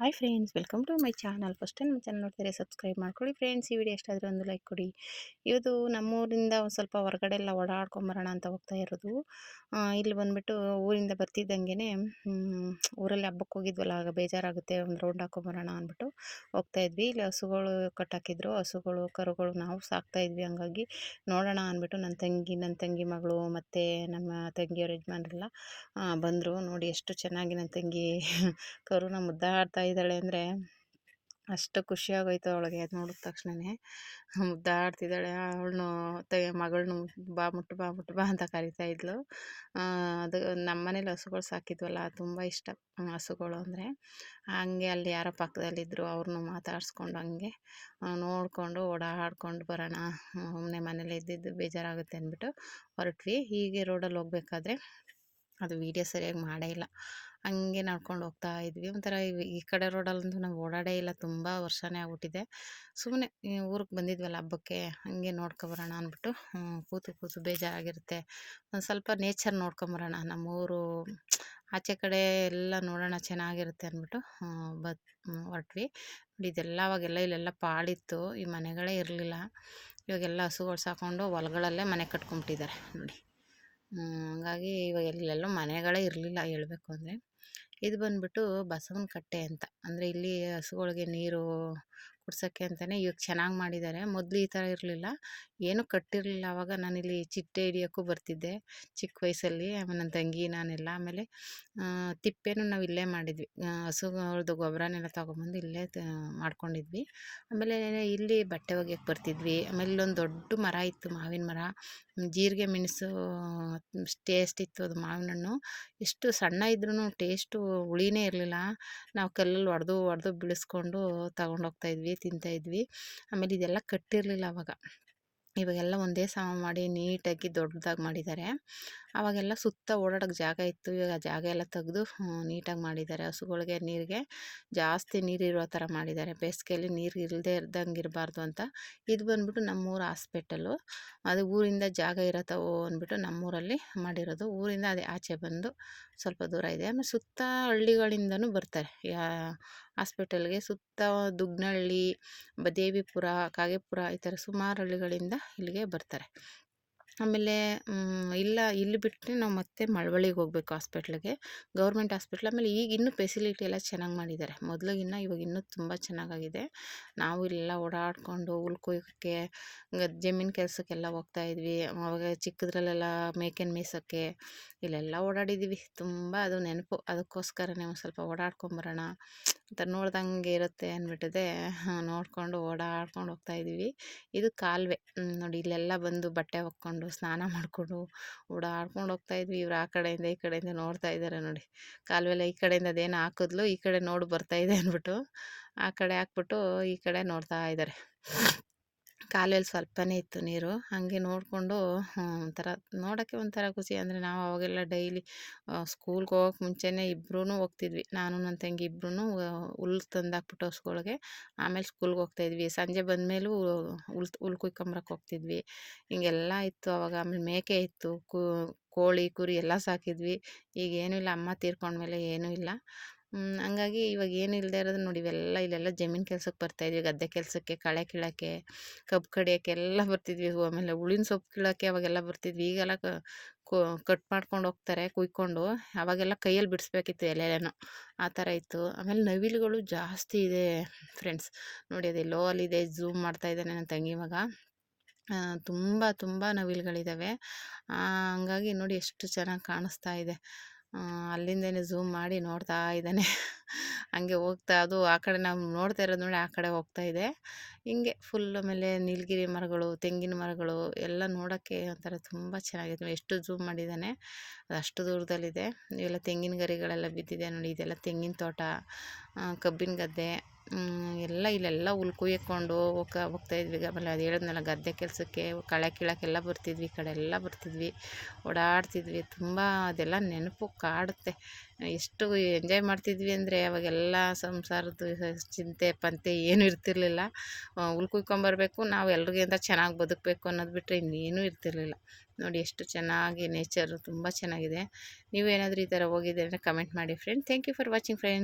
Hi friends welcome to my channel first time ನಮ್ಮ channel ನೋಡ್ತಾರೆ subscribe ಮಾಡ್ಕೊಳ್ಳಿ friends ಈ ವಿಡಿಯೋ ಎಷ್ಟಾದರೂ ಒಂದು ಲೈಕ್ ಕೊಡಿ. ಇವತ್ತು ನಮ್ಮೂರಿಂದ ಒಂದು ಸ್ವಲ್ಪ ಹೊರಗಡೆ ಎಲ್ಲ ಓಡಾಡ್ಕೊಂಬರೋಣ ಅಂತ ಹೋಗ್ತಾ ಇರೋದು. ಇಲ್ಲಿ ಬಂದುಬಿಟ್ಟು ಊರಿಂದ ಬರ್ತಿದ್ದಂಗೆ ಊರಲ್ಲಿ ಹಬ್ಬಕ್ಕೆ ಹೋಗಿದ್ವಲ್ಲ, ಆಗ ಬೇಜಾರಾಗುತ್ತೆ, ಒಂದು ರೌಂಡ್ ಹಾಕೊಂಬರೋಣ ಅಂದ್ಬಿಟ್ಟು ಹೋಗ್ತಾ ಇದ್ವಿ. ಇಲ್ಲಿ ಹಸುಗಳು ಕಟ್ಟಾಕಿದ್ರು. ಹಸುಗಳು, ಕರುಗಳು ನಾವು ಸಾಕ್ತಾ ಇದ್ವಿ ಹಂಗಾಗಿ ನೋಡೋಣ ಅಂದ್ಬಿಟ್ಟು ನನ್ನ ತಂಗಿ ನನ್ನ ತಂಗಿ ಮಗಳು ಮತ್ತು ನಮ್ಮ ತಂಗಿಯವ್ರ ಯಜಮಾನ್ರೆಲ್ಲ ಬಂದರು. ನೋಡಿ ಎಷ್ಟು ಚೆನ್ನಾಗಿ ನನ್ನ ತಂಗಿ ಕರುನ ಮುದ್ದಾಡ್ತಾ ಇದ್ದಾಳೆ ಅಂದರೆ ಅಷ್ಟು ಖುಷಿಯಾಗೋಯ್ತು ಅವಳಿಗೆ ಅದು ನೋಡಿದ ತಕ್ಷಣವೇ ಮುದ್ದಾಡ್ತಿದ್ದಾಳೆ ಅವಳನ್ನು ತ ಮಗಳನ್ನೂ ಬಾ, ಮುಟ್ಟು ಬಾ ಮುಟ್ಟು ಬಾ ಅಂತ ಕರಿತಾ ಇದ್ಲು. ಅದು ನಮ್ಮ ಮನೇಲಿ ಹಸುಗಳು ಸಾಕಿದ್ವಲ್ಲ ತುಂಬ ಇಷ್ಟ ಹಸುಗಳು ಅಂದರೆ. ಹಂಗೆ ಅಲ್ಲಿ ಯಾರೋ ಪಕ್ಕದಲ್ಲಿದ್ದರು ಅವ್ರನ್ನೂ ಮಾತಾಡಿಸ್ಕೊಂಡು ಹಂಗೆ ನೋಡಿಕೊಂಡು ಓಡಾಡ್ಕೊಂಡು ಬರೋಣ ಒಮ್ಮೆ ಮನೇಲಿ ಇದ್ದಿದ್ದು ಬೇಜಾರಾಗುತ್ತೆ ಅಂದ್ಬಿಟ್ಟು ಹೊರಟ್ವಿ. ಹೀಗೆ ರೋಡಲ್ಲಿ ಹೋಗ್ಬೇಕಾದ್ರೆ ಅದು ವೀಡಿಯೋ ಸರಿಯಾಗಿ ಮಾಡೇ ಇಲ್ಲ. ಹಂಗೆ ನಡ್ಕೊಂಡು ಹೋಗ್ತಾ ಇದ್ವಿ. ಒಂಥರ ಈ ಕಡೆ ರೋಡಲ್ಲಂತೂ ನಾವು ಓಡಾಡೇ ಇಲ್ಲ. ತುಂಬ ವರ್ಷನೇ ಆಗ್ಬಿಟ್ಟಿದೆ. ಸುಮ್ಮನೆ ಊರಿಗೆ ಬಂದಿದ್ವಲ್ಲ ಹಬ್ಬಕ್ಕೆ, ಹಂಗೆ ನೋಡ್ಕೊಬರೋಣ ಅಂದ್ಬಿಟ್ಟು ಕೂತು ಕೂತು ಬೇಜಾರಾಗಿರುತ್ತೆ. ಒಂದು ಸ್ವಲ್ಪ ನೇಚರ್ ನೋಡ್ಕೊಂಬರೋಣ. ನಮ್ಮೂರು, ಆಚೆ ಕಡೆ ಎಲ್ಲ ನೋಡೋಣ ಚೆನ್ನಾಗಿರುತ್ತೆ ಅಂದ್ಬಿಟ್ಟು ಬತ್ ಹೊರಟ್ವಿ. ಇದೆಲ್ಲ ಅವಾಗೆಲ್ಲ ಇಲ್ಲೆಲ್ಲ ಪಾಳಿತ್ತು. ಈ ಮನೆಗಳೇ ಇರಲಿಲ್ಲ. ಇವಾಗೆಲ್ಲ ಹಸುಗಳು ಸಾಕೊಂಡು ಹೊಲಗಳಲ್ಲೇ ಮನೆ ಕಟ್ಕೊಂಬಿಟ್ಟಿದ್ದಾರೆ. ನೋಡಿ. ಹಾಗಾಗಿ ಇವಾಗ ಎಲ್ಲೆಲ್ಲೂ ಮನೆಗಳೇ ಇರಲಿಲ್ಲ ಹೇಳ್ಬೇಕು ಅಂದರೆ. ಇದು ಬಂದುಬಿಟ್ಟು ಬಸವನ ಕಟ್ಟೆ ಅಂತ. ಅಂದರೆ ಇಲ್ಲಿ ಹಸುಗಳಿಗೆ ನೀರು ಕುಡ್ಸೋಕ್ಕೆ ಅಂತಲೇ ಇವಾಗ ಚೆನ್ನಾಗಿ ಮಾಡಿದ್ದಾರೆ ಮೊದಲು ಈ ಥರ ಇರಲಿಲ್ಲ. ಏನೂ ಕಟ್ಟಿರಲಿಲ್ಲ. ಆವಾಗ ನಾನಿಲ್ಲಿ ಚಿಟ್ಟೆ ಹಿಡಿಯೋಕ್ಕೂ ಬರ್ತಿದ್ದೆ ಚಿಕ್ಕ ವಯಸ್ಸಲ್ಲಿ. ಆಮೇಲೆ ನನ್ನ ತಂಗಿ, ನಾನೆಲ್ಲ. ಆಮೇಲೆ ತಿಪ್ಪೆನೂ ನಾವು ಇಲ್ಲೇ ಮಾಡಿದ್ವಿ. ಹಸುಗಳದ್ದು ಗೊಬ್ಬರನೆಲ್ಲ ತೊಗೊಂಬಂದು ಇಲ್ಲೇ ಮಾಡ್ಕೊಂಡಿದ್ವಿ. ಆಮೇಲೆ ಇಲ್ಲಿ ಬಟ್ಟೆ ಒಗೆಯಕ್ಕೆ ಬರ್ತಿದ್ವಿ. ಆಮೇಲೆ ಇಲ್ಲೊಂದು ದೊಡ್ಡ ಮರ ಇತ್ತು, ಮಾವಿನ ಮರ. ಜೀರಿಗೆ, ಮೆಣಸು, ಟೇಸ್ಟ್ ಇತ್ತು ಅದು ಮಾವಿನ ಹಣ್ಣು ಎಷ್ಟು ಸಣ್ಣ ಇದ್ರೂ ಟೇಸ್ಟು ಹುಳಿನೇ ಇರಲಿಲ್ಲ. ನಾವು ಕಲ್ಲಲ್ಲಿ ಹೊಡೆದು ಹೊಡೆದು ಬಿಡಿಸ್ಕೊಂಡು ತಗೊಂಡೋಗ್ತಾಯಿದ್ವಿ ತಿಂತಾಯಿದ್ವಿ ಆಮೇಲೆ ಇದೆಲ್ಲ ಕಟ್ಟಿರಲಿಲ್ಲ ಅವಾಗ. ಇವಾಗೆಲ್ಲ ಒಂದೇ ಸಮ ಮಾಡಿ ನೀಟಾಗಿ ದೊಡ್ಡದಾಗಿ ಮಾಡಿದ್ದಾರೆ. ಆವಾಗೆಲ್ಲ ಸುತ್ತ ಓಡಾಡೋಕ್ಕೆ ಜಾಗ ಇತ್ತು. ಇವಾಗ ಜಾಗ ಎಲ್ಲ ತೆಗೆದು ನೀಟಾಗಿ ಮಾಡಿದ್ದಾರೆ. ಹಸುಗಳಿಗೆ ನೀರಿಗೆ ಜಾಸ್ತಿ ನೀರಿರೋ ಥರ ಮಾಡಿದ್ದಾರೆ. ಬೇಸಿಗೆಯಲ್ಲಿ ನೀರು ಇಲ್ಲದೆ ಇರ್ದಂಗೆ ಇರಬಾರ್ದು ಅಂತ. ಇದು ಬಂದ್ಬಿಟ್ಟು ನಮ್ಮೂರು ಹಾಸ್ಪಿಟಲು. ಅದು ಊರಿಂದ ಜಾಗ ಇರತ್ತವೋ ಅಂದ್ಬಿಟ್ಟು ನಮ್ಮೂರಲ್ಲಿ ಮಾಡಿರೋದು. ಊರಿಂದ ಅದೇ ಆಚೆ ಬಂದು ಸ್ವಲ್ಪ ದೂರ ಇದೆ. ಆಮೇಲೆ ಸುತ್ತ ಹಳ್ಳಿಗಳಿಂದನೂ ಬರ್ತಾರೆ. ಯಾ, ಹಾಸ್ಪಿಟಲ್ಗೆ ಸುತ್ತ ದುಗ್ನಹಳ್ಳಿ ದೇವಿಪುರ, ಕಾಗೆಪುರ ಈ ಥರ ಸುಮಾರು ಹಳ್ಳಿಗಳಿಂದ ಇಲ್ಲಿಗೆ ಬರ್ತಾರೆ. ಆಮೇಲೆ ಇಲ್ಲ, ಇಲ್ಲಿ ಬಿಟ್ಟರೆ ನಾವು ಮತ್ತೆ ಮಳವಳ್ಳಿಗೆ ಹೋಗ್ಬೇಕು ಹಾಸ್ಪಿಟ್ಲಿಗೆ. ಗೌರ್ಮೆಂಟ್ ಹಾಸ್ಪಿಟ್ಲ್ ಆಮೇಲೆ ಈಗ ಇನ್ನೂ ಫೆಸಿಲಿಟಿ ಎಲ್ಲ ಚೆನ್ನಾಗಿ ಮಾಡಿದ್ದಾರೆ. ಮೊದಲಿಗಿನ್ನ ಇವಾಗ ಇನ್ನೂ ತುಂಬ ಚೆನ್ನಾಗಾಗಿದೆ. ನಾವು ಇಲ್ಲೆಲ್ಲ ಓಡಾಡಿಕೊಂಡು ಉಳ್ಕೊಯ್ಯೋಕ್ಕೆ ಜಮೀನ್ ಕೆಲಸಕ್ಕೆಲ್ಲ ಹೋಗ್ತಾಯಿದ್ವಿ ಅವಾಗ ಚಿಕ್ಕದ್ರಲ್ಲೆಲ್ಲ ಮೇಕೆನ ಮೇಯ್ಸೋಕ್ಕೆ ಇಲ್ಲೆಲ್ಲ ಓಡಾಡಿದ್ದೀವಿ ತುಂಬ ಅದು ನೆನಪು. ಅದಕ್ಕೋಸ್ಕರನೇ ಒಂದು ಸ್ವಲ್ಪ ಓಡಾಡ್ಕೊಂಬರೋಣ ಅಂತ ನೋಡ್ದಂಗೆ ಇರುತ್ತೆ ಅಂದ್ಬಿಟ್ಟಿದೆ ನೋಡಿಕೊಂಡು ಓಡಾಡ್ಕೊಂಡು ಹೋಗ್ತಾಯಿದ್ವಿ ಇದು ಕಾಲುವೆ. ನೋಡಿ ಇಲ್ಲೆಲ್ಲ ಬಂದು ಬಟ್ಟೆ ಒಕ್ಕೊಂಡು ಸ್ನಾನ ಮಾಡಿಕೊಂಡು ಓಡಾಡ್ಕೊಂಡು ಹೋಗ್ತಾಯಿದ್ವಿ ಇವ್ರು ಆ ಕಡೆಯಿಂದ ಈ ಕಡೆಯಿಂದ ನೋಡ್ತಾ ಇದ್ದಾರೆ ನೋಡಿ. ಕಾಲುವೆಲ್ಲ ಈ ಕಡೆಯಿಂದ ಅದೇನು ಹಾಕಿದ್ಲು, ಈ ಕಡೆ ನೋಡಿ ಬರ್ತಾಯಿದೆ ಅಂದ್ಬಿಟ್ಟು ಆ ಕಡೆ ಹಾಕ್ಬಿಟ್ಟು ಈ ಕಡೆ ನೋಡ್ತಾ ಇದ್ದಾರೆ. ಕಾಲಲ್ಲಿ ಸ್ವಲ್ಪನೇ ಇತ್ತು ನೀರು. ಹಾಗೆ ನೋಡಿಕೊಂಡು ಒಂಥರ ನೋಡೋಕ್ಕೆ ಒಂಥರ ಖುಷಿ. ಅಂದರೆ ನಾವು ಅವಾಗೆಲ್ಲ ಡೈಲಿ ಸ್ಕೂಲ್ಗೆ ಹೋಗೋಕೆ ಮುಂಚೆನೇ ಇಬ್ರೂ ಹೋಗ್ತಿದ್ವಿ. ನಾನು, ನನ್ನ ತಂಗಿ ಇಬ್ರೂ ಹುಲ್ಲು ತಂದಾಕ್ಬಿಟ್ಟು ಹಸುಗಳ್ಗೆ. ಆಮೇಲೆ ಸ್ಕೂಲ್ಗೆ ಹೋಗ್ತಾಯಿದ್ವಿ ಸಂಜೆ ಬಂದಮೇಲೂ ಹುಲ್ ಹುಲ್ ಕುಯ್ಕೊಂಬರಕ್ಕೆ ಹೋಗ್ತಿದ್ವಿ. ಹಿಂಗೆಲ್ಲ ಇತ್ತು ಅವಾಗ. ಆಮೇಲೆ ಮೇಕೆ ಇತ್ತು. ಕೋಳಿ, ಕುರಿ ಎಲ್ಲ ಸಾಕಿದ್ವಿ. ಈಗೇನೂ ಇಲ್ಲ. ಅಮ್ಮ ತೀರ್ಕೊಂಡ್ಮೇಲೆ ಏನೂ ಇಲ್ಲ. ಹಂಗಾಗಿ ಇವಾಗ ಏನು ಇಲ್ಲದೆ ಇರೋದು ನೋಡಿ ಇವೆಲ್ಲ, ಇಲ್ಲೆಲ್ಲ ಜಮೀನು ಕೆಲ್ಸಕ್ಕೆ ಬರ್ತಾಯಿದ್ವಿ ಗದ್ದೆ ಕೆಲಸಕ್ಕೆ, ಕಳೆ ಕೀಳೋಕ್ಕೆ, ಕಬ್ಬು ಕಡಿಯೋಕ್ಕೆ ಎಲ್ಲ ಬರ್ತಿದ್ವಿ. ಆಮೇಲೆ ಹುಳಿನ ಸೊಪ್ಪು ಕೀಳೋಕ್ಕೆ ಅವಾಗೆಲ್ಲ ಬರ್ತಿದ್ವಿ. ಈಗೆಲ್ಲ ಕಟ್ ಮಾಡ್ಕೊಂಡು ಹೋಗ್ತಾರೆ ಕುಯ್ಕೊಂಡು. ಅವಾಗೆಲ್ಲ ಕೈಯಲ್ಲಿ ಬಿಡಿಸ್ಬೇಕಿತ್ತು ಎಲೆನೋ ಆ ಥರ ಇತ್ತು. ಆಮೇಲೆ ನವಿಲುಗಳು ಜಾಸ್ತಿ ಇದೆ ಫ್ರೆಂಡ್ಸ್. ನೋಡಿ ಅದೇ ಲೋ ಅಲ್ಲಿದೆ, ಝೂಮ್ ಮಾಡ್ತಾ ಇದ್ದಾನೆ ನನ್ನ ತಂಗಿ ಮಗ. ತುಂಬ ತುಂಬ ನವಿಲುಗಳಿದ್ದಾವೆ ಹಂಗಾಗಿ ನೋಡಿ ಎಷ್ಟು ಚೆನ್ನಾಗಿ ಕಾಣಿಸ್ತಾ ಇದೆ. ಅಲ್ಲಿಂದನೇ ಝೂಮ್ ಮಾಡಿ ನೋಡ್ತಾ ಇದ್ದಾನೆ. ಹಂಗೆ ಹೋಗ್ತಾ, ಅದು ಆ ಕಡೆ ನಾವು ನೋಡ್ತಾ ಇರೋದು ನೋಡಿ ಆ ಕಡೆ ಹೋಗ್ತಾ ಇದೆ. ಹಿಂಗೆ ಫುಲ್ ಆಮೇಲೆ ನೀಲಗಿರಿ ಮರಗಳು, ತೆಂಗಿನ ಮರಗಳು ಎಲ್ಲ ನೋಡೋಕ್ಕೆ ಒಂಥರ ತುಂಬ ಚೆನ್ನಾಗಿದೆ. ಎಷ್ಟು ಝೂಮ್ ಮಾಡಿದ್ದಾನೆ. ಅದು ಅಷ್ಟು ದೂರದಲ್ಲಿದೆ. ಇವೆಲ್ಲ ತೆಂಗಿನ ಗರಿಗಳೆಲ್ಲ ಬಿದ್ದಿದೆ ನೋಡಿ. ಇದೆಲ್ಲ ತೆಂಗಿನ ತೋಟ ಕಬ್ಬಿನ ಗದ್ದೆ ಎಲ್ಲ ಇಲ್ಲೆಲ್ಲ ಹುಲ್ ಕುಯ್ಕೊಂಡು ಹೋಗ್ತಾ ಹೋಗ್ತಾಯಿದ್ವಿ ಆಮೇಲೆ ಅದು ಹೇಳಿದ್ನಲ್ಲ, ಗದ್ದೆ ಕೆಲಸಕ್ಕೆ ಕಳೆ ಕೀಳೋಕ್ಕೆಲ್ಲ ಬರ್ತಿದ್ವಿ, ಈ ಕಡೆ ಎಲ್ಲ ಬರ್ತಿದ್ವಿ. ಓಡಾಡ್ತಿದ್ವಿ. ತುಂಬ ಅದೆಲ್ಲ ನೆನಪು ಕಾಡುತ್ತೆ. ಎಷ್ಟು ಎಂಜಾಯ್ ಮಾಡ್ತಿದ್ವಿ ಅಂದರೆ ಅವಾಗೆಲ್ಲ ಸಂಸಾರದ್ದು ಚಿಂತೆ, ಪಂತೆ ಏನೂ ಇರ್ತಿರ್ಲಿಲ್ಲ. ಹುಲ್ ಕುಯ್ಕೊಂಬರ್ಬೇಕು, ನಾವು ಎಲ್ರಿಗಿಂತ ಚೆನ್ನಾಗಿ ಬದುಕಬೇಕು ಅನ್ನೋದು ಬಿಟ್ಟರೆ ಇನ್ನೇನೂ ಇರ್ತಿರ್ಲಿಲ್ಲ. ನೋಡಿ ಎಷ್ಟು ಚೆನ್ನಾಗಿ ನೇಚರು ತುಂಬ ಚೆನ್ನಾಗಿದೆ. ನೀವೇನಾದರೂ ಈ ಥರ ಹೋಗಿದ್ದೆ ಅಂದರೆ ಕಮೆಂಟ್ ಮಾಡಿ friend thank you for watching friend